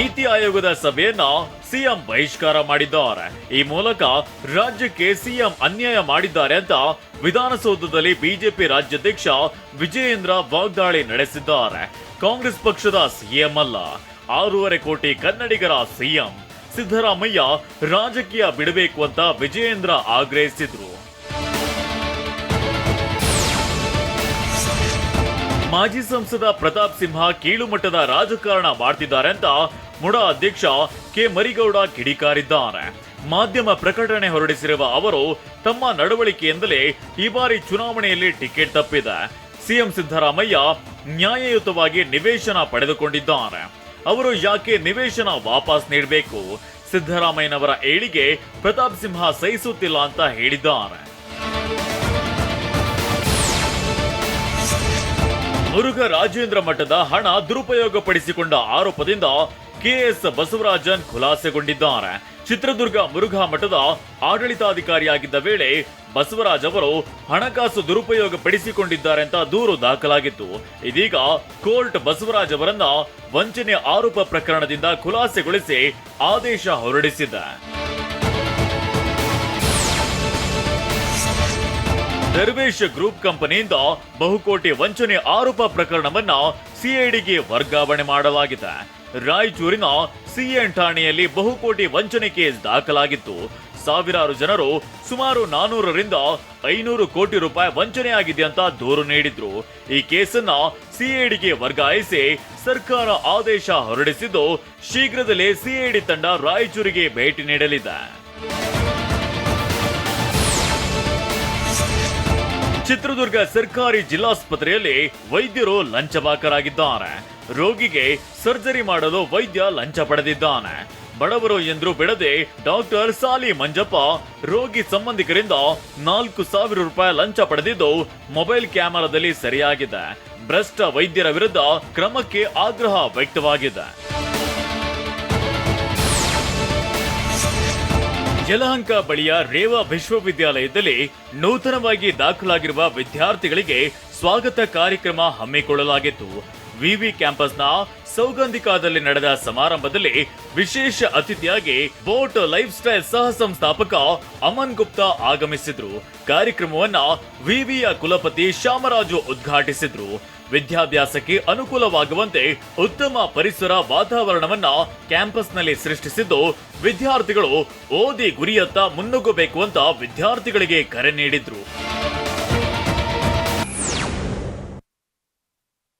ನೀತಿ ಆಯೋಗದ ಸಭೆಯನ್ನ ಸಿಎಂ ಬಹಿಷ್ಕಾರ ಮಾಡಿದ್ದಾರೆ. ಈ ಮೂಲಕ ರಾಜ್ಯಕ್ಕೆ ಸಿಎಂ ಅನ್ಯಾಯ ಮಾಡಿದ್ದಾರೆ ಅಂತ ವಿಧಾನಸೌಧದಲ್ಲಿ ಬಿಜೆಪಿ ರಾಜ್ಯಾಧ್ಯಕ್ಷ ವಿಜಯೇಂದ್ರ ವಾಗ್ದಾಳಿ ನಡೆಸಿದ್ದಾರೆ. ಕಾಂಗ್ರೆಸ್ ಪಕ್ಷದ ಸಿಎಂ ಅಲ್ಲ, ಆರೂವರೆ ಕೋಟಿ ಕನ್ನಡಿಗರ ಸಿಎಂ ಸಿದ್ದರಾಮಯ್ಯ ರಾಜಕೀಯ ಬಿಡಬೇಕು ಅಂತ ವಿಜಯೇಂದ್ರ ಆಗ್ರಹಿಸಿದ್ರು. ಮಾಜಿ ಸಂಸದ ಪ್ರತಾಪ್ ಸಿಂಹ ಕೀಳುಮಟ್ಟದ ರಾಜಕಾರಣ ಮಾಡ್ತಿದ್ದಾರೆ ಅಂತ ಮುಡಾ ಅಧ್ಯಕ್ಷ ಕೆ ಮರಿಗೌಡ ಕಿಡಿಕಾರಿದ್ದಾರೆ. ಮಾಧ್ಯಮ ಪ್ರಕಟಣೆ ಹೊರಡಿಸಿರುವ ಅವರು, ತಮ್ಮ ನಡವಳಿಕೆಯಿಂದಲೇ ಈ ಬಾರಿ ಚುನಾವಣೆಯಲ್ಲಿ ಟಿಕೆಟ್ ತಪ್ಪಿದೆ. ಸಿಎಂ ಸಿದ್ದರಾಮಯ್ಯ ನ್ಯಾಯಯುತವಾಗಿ ನಿವೇಶನ ಪಡೆದುಕೊಂಡಿದ್ದಾರೆ. ಅವರು ಯಾಕೆ ನಿವೇಶನ ವಾಪಸ್ ನೀಡಬೇಕು? ಸಿದ್ದರಾಮಯ್ಯನವರ ಏಳಿಗೆ ಪ್ರತಾಪ್ ಸಿಂಹ ಸಹಿಸುತ್ತಿಲ್ಲ ಅಂತ ಹೇಳಿದ್ದಾರೆ. ಮುರುಘ ರಾಜೇಂದ್ರ ಮಠದ ಹಣ ದುರುಪಯೋಗಪಡಿಸಿಕೊಂಡ ಆರೋಪದಿಂದ ಕೆಎಸ್ ಬಸವರಾಜನ್ ಖುಲಾಸೆಗೊಂಡಿದ್ದಾರೆ. ಚಿತ್ರದುರ್ಗ ಮುರುಘಾ ಮಠದ ಆಡಳಿತಾಧಿಕಾರಿಯಾಗಿದ್ದ ವೇಳೆ ಬಸವರಾಜ್ ಅವರು ಹಣಕಾಸು ದುರುಪಯೋಗ ಪಡಿಸಿಕೊಂಡಿದ್ದಾರೆ ಅಂತ ದೂರು ದಾಖಲಾಗಿತ್ತು. ಇದೀಗ ಕೋರ್ಟ್ ಬಸವರಾಜ್ ಅವರನ್ನ ವಂಚನೆ ಆರೋಪ ಪ್ರಕರಣದಿಂದ ಖುಲಾಸೆಗೊಳಿಸಿ ಆದೇಶ ಹೊರಡಿಸಿದೆ. ದರ್ವೇಶ್ ಗ್ರೂಪ್ ಕಂಪನಿಯಿಂದ ಬಹುಕೋಟಿ ವಂಚನೆ ಆರೋಪ ಪ್ರಕರಣವನ್ನ ಸಿಐಡಿಗೆ ವರ್ಗಾವಣೆ ಮಾಡಲಾಗಿದೆ. ರಾಯಚೂರಿನ ಸಿಎನ್ ಠಾಣೆಯಲ್ಲಿ ಬಹುಕೋಟಿ ವಂಚನೆ ಕೇಸ್ ದಾಖಲಾಗಿತ್ತು. ಸಾವಿರಾರು ಜನರು ಸುಮಾರು ನಾನೂರರಿಂದ ಐನೂರು ಕೋಟಿ ರೂಪಾಯಿ ವಂಚನೆಯಾಗಿದೆ ಅಂತ ದೂರು ನೀಡಿದ್ರು. ಈ ಕೇಸನ್ನ ಸಿಐಡಿಗೆ ವರ್ಗಾಯಿಸಿ ಸರ್ಕಾರ ಆದೇಶ ಹೊರಡಿಸಿದ್ದು ಶೀಘ್ರದಲ್ಲೇ ಸಿಐಡಿ ತಂಡ ರಾಯಚೂರಿಗೆ ಭೇಟಿ ನೀಡಲಿದೆ. ಚಿತ್ರದುರ್ಗ ಸರ್ಕಾರಿ ಜಿಲ್ಲಾಸ್ಪತ್ರೆಯಲ್ಲಿ ವೈದ್ಯರು ಲಂಚಬಾಕರಾಗಿದ್ದಾರೆ. ರೋಗಿಗೆ ಸರ್ಜರಿ ಮಾಡಲು ವೈದ್ಯ ಲಂಚ ಪಡೆದಿದ್ದಾನೆ. ಬಡವರು ಎಂದು ಬಿಡದೆ ಡಾಕ್ಟರ್ ಸಾಲಿ ಮಂಜಪ್ಪ ರೋಗಿ ಸಂಬಂಧಿಕರಿಂದ ನಾಲ್ಕು ಸಾವಿರ ರೂಪಾಯಿ ಲಂಚ ಪಡೆದಿದ್ದು ಮೊಬೈಲ್ ಕ್ಯಾಮೆರಾದಲ್ಲಿ ಸರಿಯಾಗಿದೆ. ಭ್ರಷ್ಟ ವೈದ್ಯರ ವಿರುದ್ಧ ಕ್ರಮಕ್ಕೆ ಆಗ್ರಹ ವ್ಯಕ್ತವಾಗಿದೆ. ಯಲಹಂಕ ಬಳಿಯ ರೇವಾ ವಿಶ್ವವಿದ್ಯಾಲಯದಲ್ಲಿ ನೂತನವಾಗಿ ದಾಖಲಾಗಿರುವ ವಿದ್ಯಾರ್ಥಿಗಳಿಗೆ ಸ್ವಾಗತ ಕಾರ್ಯಕ್ರಮ ಹಮ್ಮಿಕೊಳ್ಳಲಾಗಿತ್ತು. ವಿವಿ ಕ್ಯಾಂಪಸ್ನ ಸೌಗಂಧಿಕಾದಲ್ಲಿ ನಡೆದ ಸಮಾರಂಭದಲ್ಲಿ ವಿಶೇಷ ಅತಿಥಿಯಾಗಿ ಬೋಟ್ ಲೈಫ್ ಸ್ಟೈಲ್ ಸಹ ಸಂಸ್ಥಾಪಕ ಅಮನ್ ಗುಪ್ತಾ ಆಗಮಿಸಿದ್ರು. ಕಾರ್ಯಕ್ರಮವನ್ನ ವಿವಿಯ ಕುಲಪತಿ ಶ್ಯಾಮರಾಜು ಉದ್ಘಾಟಿಸಿದ್ರು. ವಿದ್ಯಾಭ್ಯಾಸಕ್ಕೆ ಅನುಕೂಲವಾಗುವಂತೆ ಉತ್ತಮ ಪರಿಸರ ವಾತಾವರಣವನ್ನ ಕ್ಯಾಂಪಸ್ನಲ್ಲಿ ಸೃಷ್ಟಿಸಿದ್ದು, ವಿದ್ಯಾರ್ಥಿಗಳು ಓದಿ ಗುರಿಯತ್ತ ಮುನ್ನುಗ್ಗಬೇಕು ಅಂತ ವಿದ್ಯಾರ್ಥಿಗಳಿಗೆ ಕರೆ ನೀಡಿದ್ರು.